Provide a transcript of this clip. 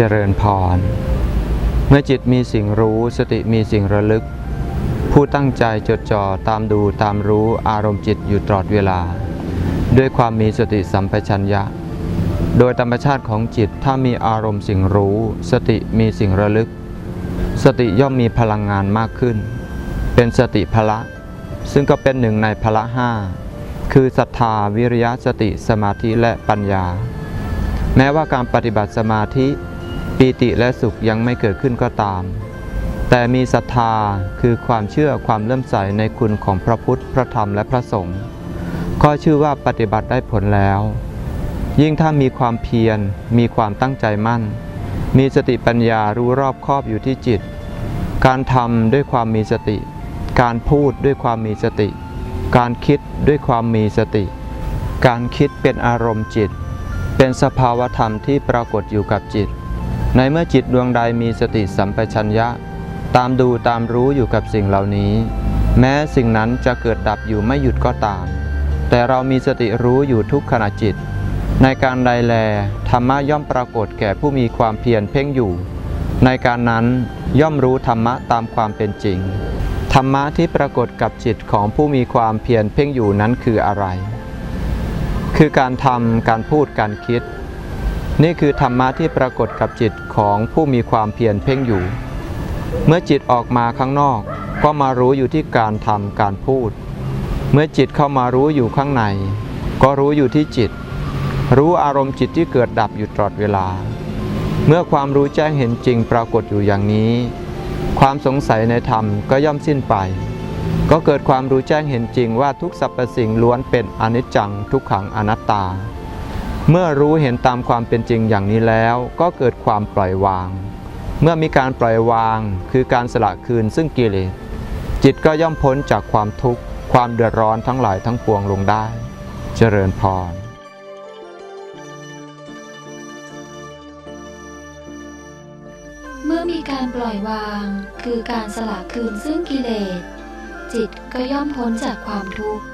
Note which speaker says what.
Speaker 1: เจริญพร เมื่อจิตมีสิ่งรู้สติมีสิ่งระลึก ผู้ตั้งใจจดจ่อตามดูตามรู้อารมณ์จิตอยู่ตลอดเวลา ด้วยความมีสติสัมปชัญญะ โดยธรรมชาติของจิตถ้ามีอารมณ์สิ่งรู้ สติมีสิ่งระลึก สติย่อมมีพลังงานมากขึ้น เป็นสติพละ ซึ่งก็เป็นหนึ่งในพละห้าคือศรัทธาวิริยะสติสมาธิและปัญญา แม้ว่าการปฏิบัติสมาธิ ปีติและสุขยังไม่เกิดขึ้นก็ตาม แต่มีศรัทธาคือความเชื่อความเลื่อมใสในคุณของพระพุทธ พระธรรมและพระสงฆ์ก็ชื่อว่าปฏิบัติได้ผลแล้ว ยิ่งถ้ามีความเพียร มีความตั้งใจมั่น มีสติปัญญารู้รอบคอบอยู่ที่จิต การทำด้วยความมีสติ การพูดด้วยความมีสติ การคิดด้วยความมีสติ การคิดเป็นอารมณ์จิต เป็นสภาวธรรมที่ปรากฏอยู่กับจิต ในเมื่อจิตดวงใดมีสติสัมปชัญญะ ตามดูตามรู้อยู่กับสิ่งเหล่านี้ แม้สิ่งนั้นจะเกิดดับอยู่ไม่หยุดก็ตาม แต่เรามีสติรู้อยู่ทุกขณะจิต ในการใดแลธรรมะย่อมปรากฏแก่ผู้มีความเพียรเพ่งอยู่ ในการนั้นย่อมรู้ธรรมะตามความเป็นจริง ธรรมะที่ปรากฏกับจิตของผู้มีความเพียรเพ่งอยู่นั้นคืออะไร คือการทำการพูดการคิด นี่คือธรรมะที่ปรากฏกับจิตของผู้มีความเพียรเพ่งอยู่ เมื่อจิตออกมาข้างนอก ก็มารู้อยู่ที่การทำการพูด เมื่อจิตเข้ามารู้อยู่ข้างใน ก็รู้อยู่ที่จิต รู้อารมณ์จิตที่เกิดดับอยู่ตลอดเวลา เมื่อความรู้แจ้งเห็นจริงปรากฏอยู่อย่างนี้ ความสงสัยในธรรมก็ย่อมสิ้นไป ก็เกิดความรู้แจ้งเห็นจริงว่าทุกสรรพสิ่งล้วนเป็นอนิจจังทุกขังอนัตตา เมื่อรู้เห็นตามความเป็นจริงอย่างนี้แล้ว ก็เกิดความปล่อยวาง เมื่อมีการปล่อยวางคือการสละคืนซึ่งกิเลสจิตก็ย่อมพ้นจากความทุกข์ ความเดือดร้อนทั้งหลายทั้งปวงลงได้ เจริญพร
Speaker 2: เมื่อมีการปล่อยวาง คือการสละคืนซึ่งกิเลสจิตก็ย่อมพ้นจากความทุกข์